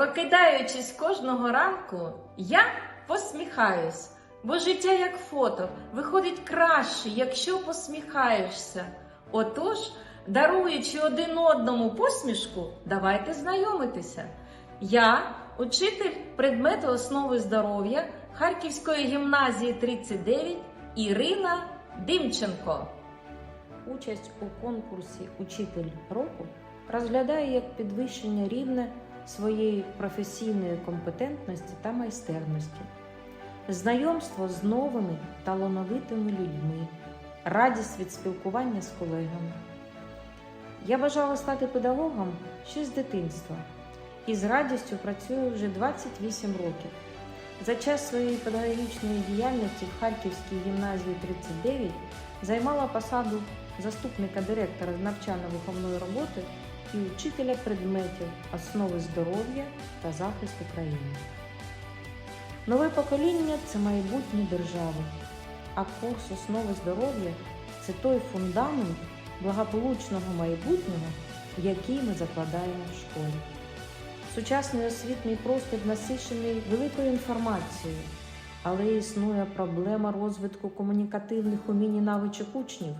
Прокидаючись кожного ранку, я посміхаюсь, бо життя як фото виходить краще, якщо посміхаєшся. Отож, даруючи один одному посмішку, давайте знайомитися. Я, учитель предмету основи здоров'я Харківської гімназії 39 Ірина Димченко. Участь у конкурсі Учитель року розглядає як підвищення рівня своєї професійної компетентності та майстерності, знайомство з новими талановитими людьми, радість від спілкування з колегами. Я бажала стати педагогом ще з дитинства і з радістю працюю вже 28 років. За час своєї педагогічної діяльності в Харківській гімназії 39 займала посаду заступника директора з навчально-виховної роботи і учителя предметів основи здоров'я та захист України. Нове покоління це майбутнє держави, а курс основи здоров'я це той фундамент благополучного майбутнього, який ми закладаємо в школі. Сучасний освітній простір насичений великою інформацією, але існує проблема розвитку комунікативних умінь і навичок учнів.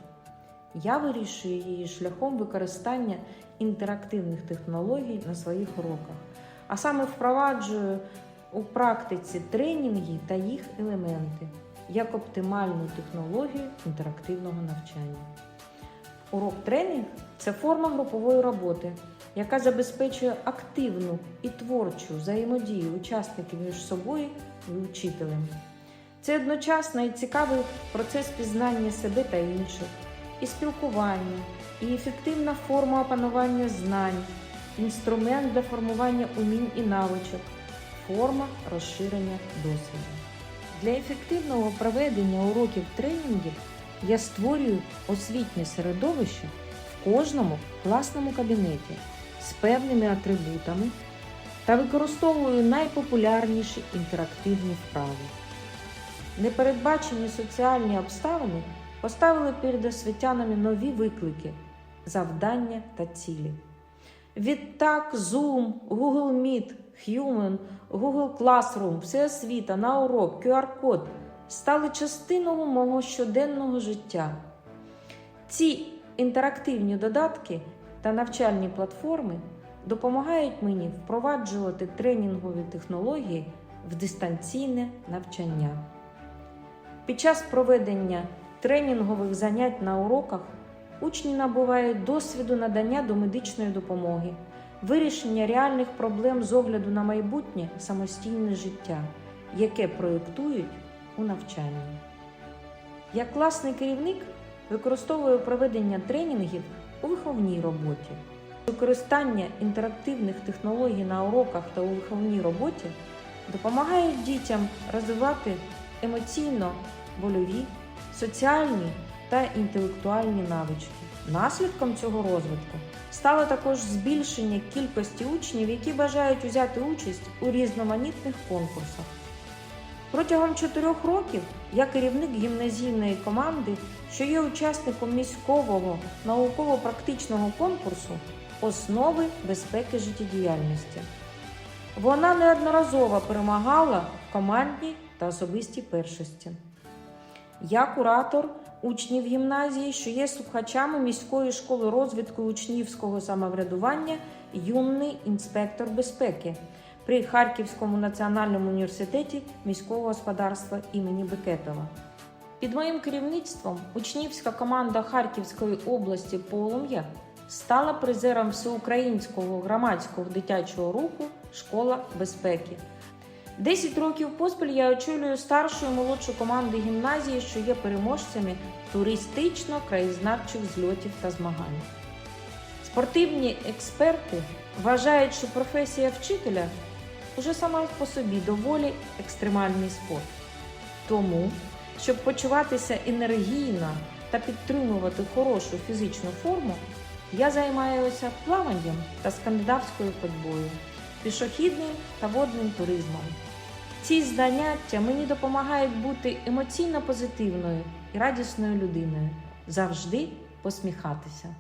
Я вирішую її шляхом використання інтерактивних технологій на своїх уроках, а саме впроваджую у практиці тренінги та їх елементи як оптимальну технологію інтерактивного навчання. Урок тренінг це форма групової роботи, яка забезпечує активну і творчу взаємодію учасників між собою і учителем. Це одночасно і цікавий процес пізнання себе та інших, і спілкування, і ефективна форма опанування знань, інструмент для формування умінь і навичок, форма розширення досвіду. Для ефективного проведення уроків тренінгів я створюю освітнє середовище в кожному класному кабінеті з певними атрибутами та використовую найпопулярніші інтерактивні вправи. Непередбачені соціальні обставини поставили перед освітянами нові виклики, завдання та цілі. Відтак, Zoom, Google Meet, Human, Google Classroom, Всеосвіта, на урок, QR-код стали частиною мого щоденного життя. Ці інтерактивні додатки та навчальні платформи допомагають мені впроваджувати тренінгові технології в дистанційне навчання. Під час проведення тренінгових занять на уроках учні набувають досвіду надання домедичної допомоги, вирішення реальних проблем з огляду на майбутнє самостійне життя, яке проєктують у навчанні. Як класний керівник використовую проведення тренінгів у виховній роботі. Використання інтерактивних технологій на уроках та у виховній роботі допомагає дітям розвивати емоційно вольові, соціальні та інтелектуальні навички. Наслідком цього розвитку стало також збільшення кількості учнів, які бажають взяти участь у різноманітних конкурсах. Протягом чотирьох років я керівник гімназійної команди, що є учасником міського науково-практичного конкурсу Основи безпеки життєдіяльності. Вона неодноразово перемагала в командній та особистій першості. Я куратор учнів гімназії, що є слухачами міської школи розвитку учнівського самоврядування юний інспектор безпеки при Харківському національному університеті міського господарства імені Бекетова. Під моїм керівництвом учнівська команда Харківської області Полум'я стала призером всеукраїнського громадського дитячого руху Школа безпеки. Десять років поспіль я очолюю старшу і молодшу команди гімназії, що є переможцями туристично-краєзнавчих зльотів та змагань. Спортивні експерти вважають, що професія вчителя уже сама по собі доволі екстремальний спорт. Тому, щоб почуватися енергійно та підтримувати хорошу фізичну форму, я займаюся плаванням та скандинавською ходьбою, пішохідним та водним туризмом. Ці заняття мені допомагають бути емоційно позитивною і радісною людиною, завжди посміхатися.